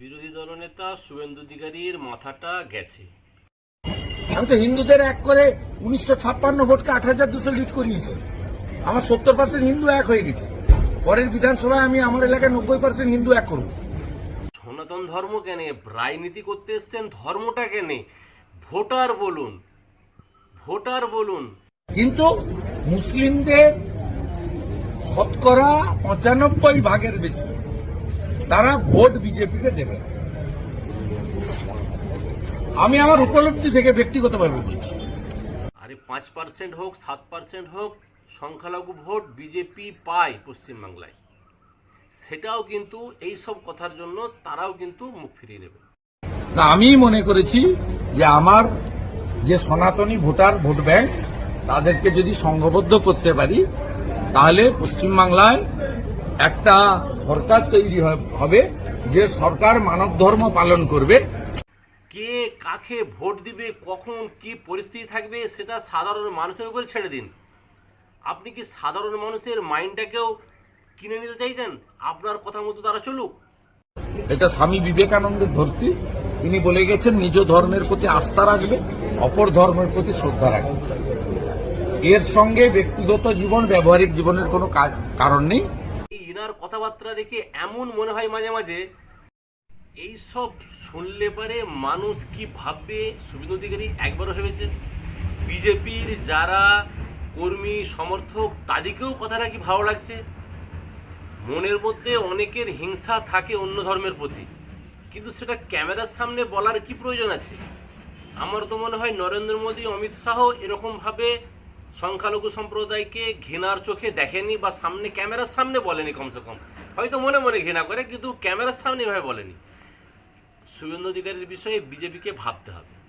বিরোধী দলনেতা শুভেন্দু অধিকারীর মাথাটা গেছে। আমি তো হিন্দুদের এক করে উনিশশো ছাপ্পান্ন ভোটকে আট হাজার দুশো লিড করিয়েছে। আমার সত্তর পার্সেন্ট হিন্দু এক হয়ে গেছে। পরের বিধানসভায় আমি আমার এলাকায় নব্বই পার্সেন্ট হিন্দু এক করব। সনাতন ধর্ম কেনে? রাজনীতি করতে এসছেন ধর্মটা কেনে? ভোটার বলুন ভোটার বলুন। কিন্তু মুসলিমদের শতকরা পঁচানব্বই ভাগের বেশি। তারা ভোট বিজেপিকে দেবে। আমি আমার উপলব্ধি থেকে ব্যক্তিগতভাবে বলছি। আরে পাঁচ পার্সেন্ট হোক সাত পার্সেন্ট হোক সংখ্যালঘু ভোট বিজেপি পায় পশ্চিমবাংলায়। সেটাও কিন্তু এই সব কথার জন্য তারাও কিন্তু মুখ ফিরিয়ে নেবে। তা আমি মনে করেছি যে আমার যে সনাতনী ভোটার ভোট ব্যাংক তাদেরকে যদি সংঘবদ্ধ করতে পারি তাহলে পশ্চিমবাংলায় একটা সরকার তৈরি হবে যে সরকার মানব ধর্ম পালন করবে। কে কাকে ভোট দিবে কখন কি পরিস্থিতি থাকবে সেটা সাধারণ মানুষের উপর ছেড়ে দিন। আপনি কি সাধারণ মানুষের মাইন্ডটাকেও কিনে নিতে চাইছেন? আপনার কথা মতো তারা চলুক। এটা স্বামী বিবেকানন্দের ধরতি। তিনি বলে গেছেন নিজ ধর্মের প্রতি আস্থা রাখবে অপর ধর্মের প্রতি শ্রদ্ধা রাখবে। এর সঙ্গে ব্যক্তিগত জীবন ব্যবহারিক জীবনের কোনো কারণ নেই। এই ইনার কথাবার্তা দেখে এমন মনে হয় মাঝে মাঝে। এই সব শুনলে পারে মানুষ কি ভাববে? সুবিধা অধিকারী একবারও ভেবেছে বিজেপির যারা কর্মী, সমর্থক, তাদেরকেও কথাটা কি ভালো লাগছে। মনের মধ্যে অনেকের হিংসা থাকে অন্য ধর্মের প্রতি। কিন্তু সেটা ক্যামেরার সামনে বলার কি প্রয়োজন আছে? আমার তো মনে হয় নরেন্দ্র মোদী, অমিত শাহ এরকমভাবে সংখ্যালঘু সম্প্রদায়কে ঘৃণার চোখে দেখেনি বা সামনে ক্যামেরার সামনে বলেনি কমসে কম। হয়তো মনে মনে ঘৃণা করে, কিন্তু ক্যামেরার সামনে এভাবে বলেনি। শুভেন্দু অধিকারীর বিষয়ে বিজেপিকে ভাবতে হবে।